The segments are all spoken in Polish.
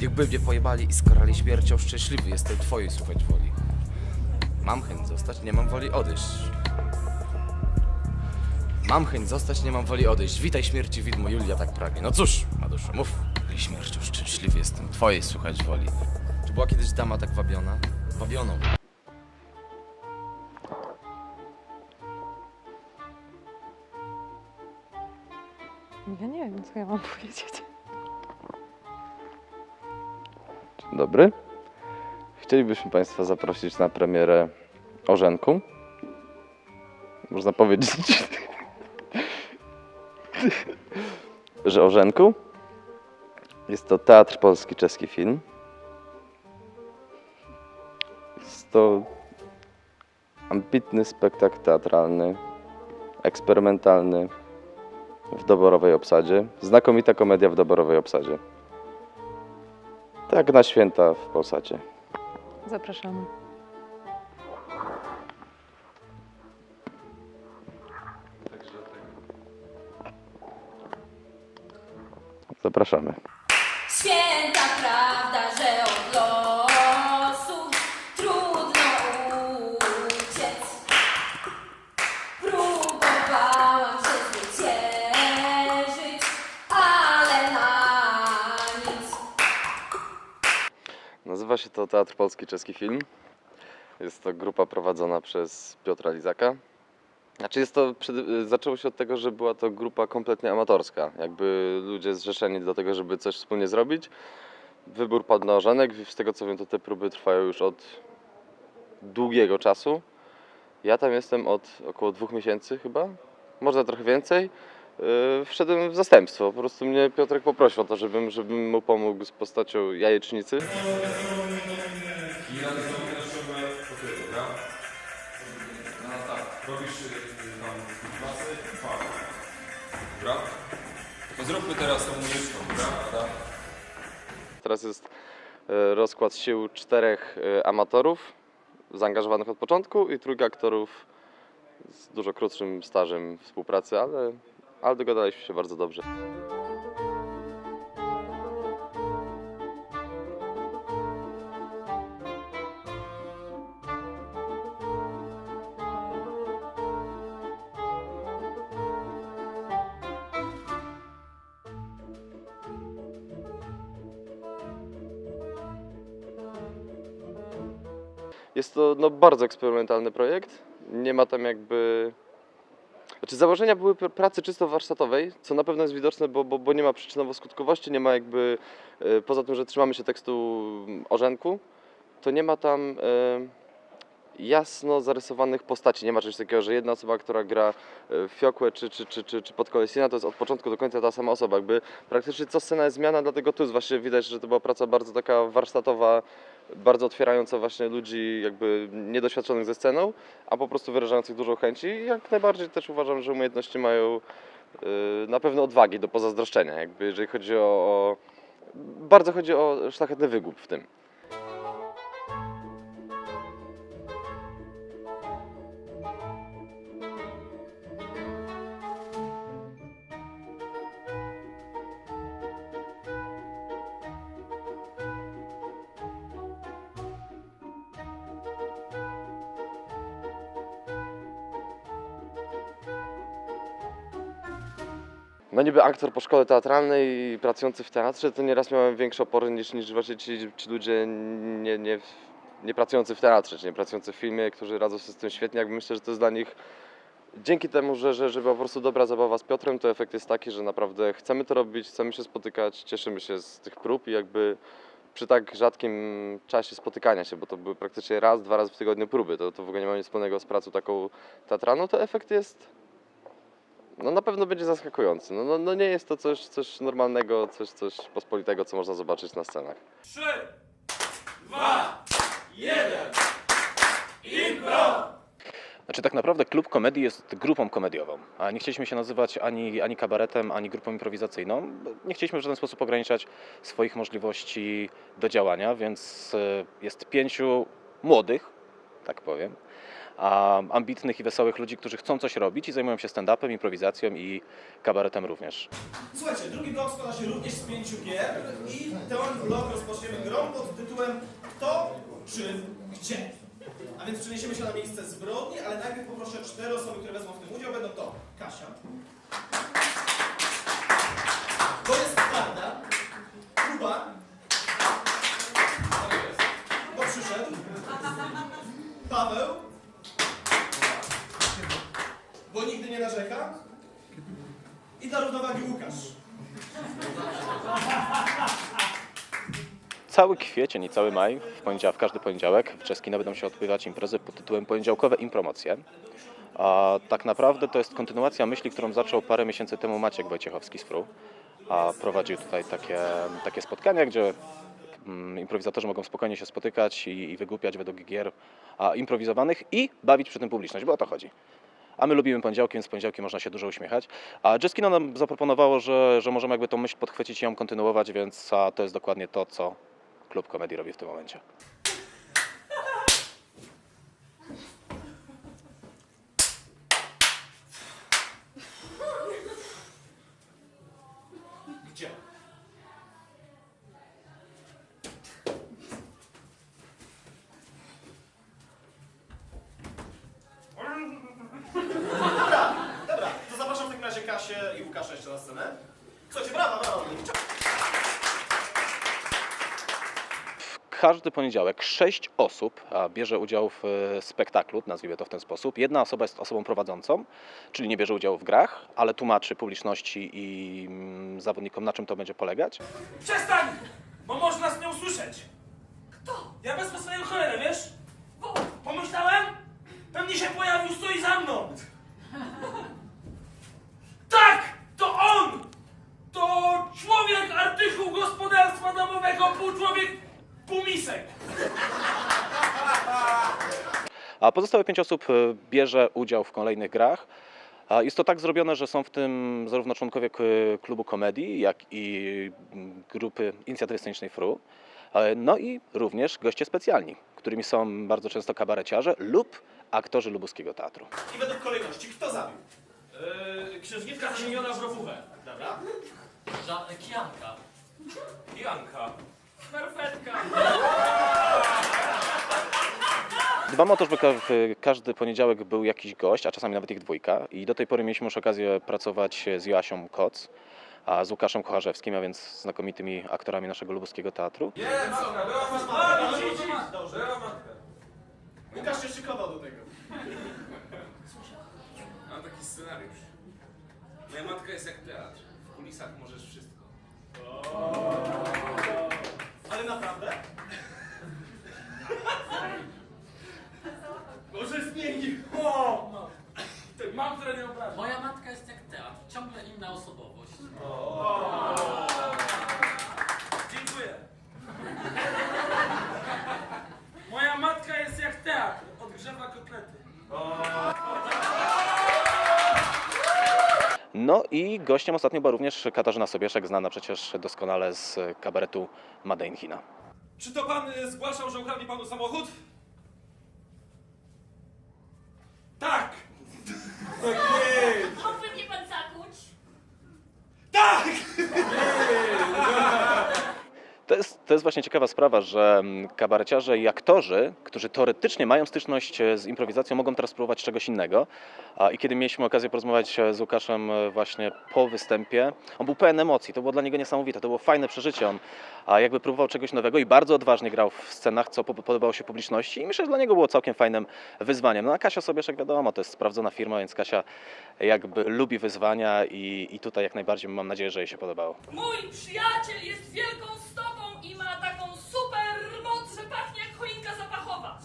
Jakby mnie pojebali i skarali śmiercią, szczęśliwy jestem twojej słuchać woli. Mam chęć zostać, nie mam woli odejść. Mam chęć zostać, nie mam woli odejść. Witaj śmierci, widmo Julia tak pragnie. No cóż, Maduszu, mów. I śmiercią szczęśliwy jestem twojej słuchać woli. Czy była kiedyś dama tak wabiona? Wabioną. Ja nie wiem, co ja mam powiedzieć. Dzień dobry. Chcielibyśmy Państwa zaprosić na premierę Orzenku. Można powiedzieć, że Orzenku jest to teatr polski, czeski film. Jest to ambitny spektakl teatralny, eksperymentalny, w doborowej obsadzie. Znakomita komedia w doborowej obsadzie. Tak na święta w Polsacie. Zapraszamy. Zapraszamy. Święta prawda, że od losu trudno uciec. Próbowałam się zwyciężyć, ale na nic. Się to Teatr Polski Czeski Film. Jest to grupa prowadzona przez Piotra Lizaka. Znaczy jest to, zaczęło się od tego, że była to grupa kompletnie amatorska. Jakby ludzie zrzeszeni do tego, żeby coś wspólnie zrobić. Wybór padł na Orzenek. Z tego co wiem, to te próby trwają już od długiego czasu. Ja tam jestem od około dwóch miesięcy chyba, może trochę więcej. Yy, Wszedłem w zastępstwo. Po prostu mnie Piotrek poprosił o to, żebym, żebym mu pomógł z postacią jajecznicy. Robisz y. Dobra? Zróbmy teraz tą muzyczką? Tak. Teraz jest e, rozkład sił czterech e, amatorów zaangażowanych od początku i trójka aktorów z dużo krótszym stażem współpracy, ale, ale dogadaliśmy się bardzo dobrze. Jest to no, bardzo eksperymentalny projekt. Nie ma tam jakby. Znaczy, założenia były pr- pracy czysto warsztatowej, co na pewno jest widoczne, bo, bo, bo nie ma przyczynowo-skutkowości, nie ma jakby. e, Poza tym, że trzymamy się tekstu mm, orzenku, to nie ma tam e, jasno zarysowanych postaci. Nie ma czegoś takiego, że jedna osoba, która gra e, Fiokłę czy, czy, czy, czy, czy Podkolesina, to jest od początku do końca ta sama osoba. Jakby praktycznie co scena jest zmiana, dlatego tu jest właśnie widać, że to była praca bardzo taka warsztatowa, bardzo otwierająca właśnie ludzi jakby niedoświadczonych ze sceną, a po prostu wyrażających dużo chęci. Jak najbardziej też uważam, że umiejętności mają yy, na pewno odwagi do pozazdroszczenia, jakby jeżeli chodzi o, o bardzo chodzi o szlachetny wygłup w tym. No niby aktor po szkole teatralnej i pracujący w teatrze, to nieraz miałem większe opory niż, niż właśnie ci, ci ludzie nie, nie, nie pracujący w teatrze, czy nie pracujący w filmie, którzy radzą sobie z tym świetnie. Jakby myślę, że to jest dla nich dzięki temu, że, że, że była po prostu dobra zabawa z Piotrem, to efekt jest taki, że naprawdę chcemy to robić, chcemy się spotykać, cieszymy się z tych prób i jakby przy tak rzadkim czasie spotykania się, bo to były praktycznie raz, dwa razy w tygodniu próby, to, to w ogóle nie ma nic wspólnego z pracą taką teatralną, to efekt jest no na pewno będzie zaskakujący. No, no, no nie jest to coś, coś normalnego, coś, coś pospolitego, co można zobaczyć na scenach. Znaczy tak naprawdę klub komedii jest grupą komediową, a nie chcieliśmy się nazywać ani, ani kabaretem, ani grupą improwizacyjną. Nie chcieliśmy w żaden sposób ograniczać swoich możliwości do działania, więc e, jest pięciu młodych, tak powiem, ambitnych i wesołych ludzi, którzy chcą coś robić i zajmują się stand-upem, improwizacją i kabaretem również. Słuchajcie, drugi blok składa się również z pięciu gier i ten blok rozpoczniemy grą pod tytułem Kto, czym, gdzie. A więc przeniesiemy się na miejsce zbrodni, ale najpierw poproszę cztery osoby, które wezmą w tym udział. Cały kwiecień i cały maj, w, poniedziałek, w każdy poniedziałek w Czeskino będą się odbywać imprezy pod tytułem Poniedziałkowe Impromocje. A tak naprawdę to jest kontynuacja myśli, którą zaczął parę miesięcy temu Maciek Wojciechowski z FRU. A prowadził tutaj takie, takie spotkania, gdzie mm, improwizatorzy mogą spokojnie się spotykać i, i wygłupiać według gier a, improwizowanych i bawić przy tym publiczność, bo o to chodzi. A my lubimy poniedziałki, więc poniedziałki można się dużo uśmiechać. A Jazzkino nam zaproponowało, że, że możemy jakby tą myśl podchwycić i ją kontynuować, więc a, to jest dokładnie to, co klub komedii robi w tym momencie. Gdzie? Dobra, dobra, to zapraszam w takim razie Kasię i Łukasza jeszcze na scenę. Słuchajcie, brawa, brawa. Każdy poniedziałek sześć osób bierze udział w e, spektaklu, nazwijmy to w ten sposób. Jedna osoba jest osobą prowadzącą, czyli nie bierze udziału w grach, ale tłumaczy publiczności i mm, zawodnikom, na czym to będzie polegać. Przestań! Bo można z nią usłyszeć. Kto? Ja wezmę swojego cholerę, wiesz? Bo pomyślałem? Pewnie się pojawił, stoi za mną. Tak! To on! To człowiek artykuł gospodarstwa domowego, pół człowiek, pół misek. A pozostałe pięć osób e, bierze udział w kolejnych grach. A Jest to tak zrobione, że są w tym zarówno członkowie k- klubu komedii, jak i grupy inicjatywy scenicznej FRU. E, No i również goście specjalni, którymi są bardzo często kabareciarze lub aktorzy lubuskiego teatru. I według kolejności, kto zabił? Yy, księżniczka zamieniona w ropuchę. Dobra. Ża- Kijanka. Kijanka. Dbamy o to, żeby każdy poniedziałek był jakiś gość, a czasami nawet ich dwójka. I do tej pory mieliśmy już okazję pracować z Joasią Koc, a z Łukaszem Kocharzewskim, a więc znakomitymi aktorami naszego lubuskiego teatru. Nie, matka, była matka. Dobrze. Była matka. Łukasz się szykował do tego. Mam taki scenariusz. Moja matka jest jak teatr. W kulisach możesz wszystko. Naprawdę? Może zmieni. O! Ty, Mam, które nie obrażę. Moja matka jest jak teatr, ciągle inna osobowość. Dziękuję. Moja matka jest jak teatr. Odgrzewa kotlety. No i gościem ostatnio była również Katarzyna Sobieszek, znana przecież doskonale z kabaretu Made China. Czy to pan y, zgłaszał, że ukradli panu samochód? Tak! Mógłby mnie pan zakuć? Tak! To jest, właśnie ciekawa sprawa, że mm, kabareciarze i aktorzy, którzy teoretycznie mają styczność e, z improwizacją, mogą teraz próbować czegoś innego. I kiedy mieliśmy okazję porozmawiać e, z Łukaszem e, właśnie po występie, on był pełen emocji, to było dla niego niesamowite, to było fajne przeżycie. On jakby próbował czegoś nowego i bardzo odważnie grał w scenach, co po- podobało się publiczności i myślę, że dla niego było całkiem fajnym wyzwaniem. No a Kasia Sobieszek wiadomo, to jest sprawdzona firma, więc Kasia jakby lubi wyzwania i, i tutaj jak najbardziej mam nadzieję, że jej się podobało. Mój przyjaciel jest wielką stopą i ma taką super moc, że pachnie jak choinka zapachowa.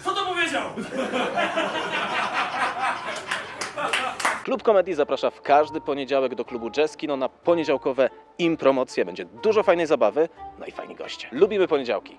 Kto to powiedział? Klub Komedii zaprasza w każdy poniedziałek do klubu Jazz Kino na poniedziałkowe impromocje. Będzie dużo fajnej zabawy, no i fajni goście. Lubimy poniedziałki.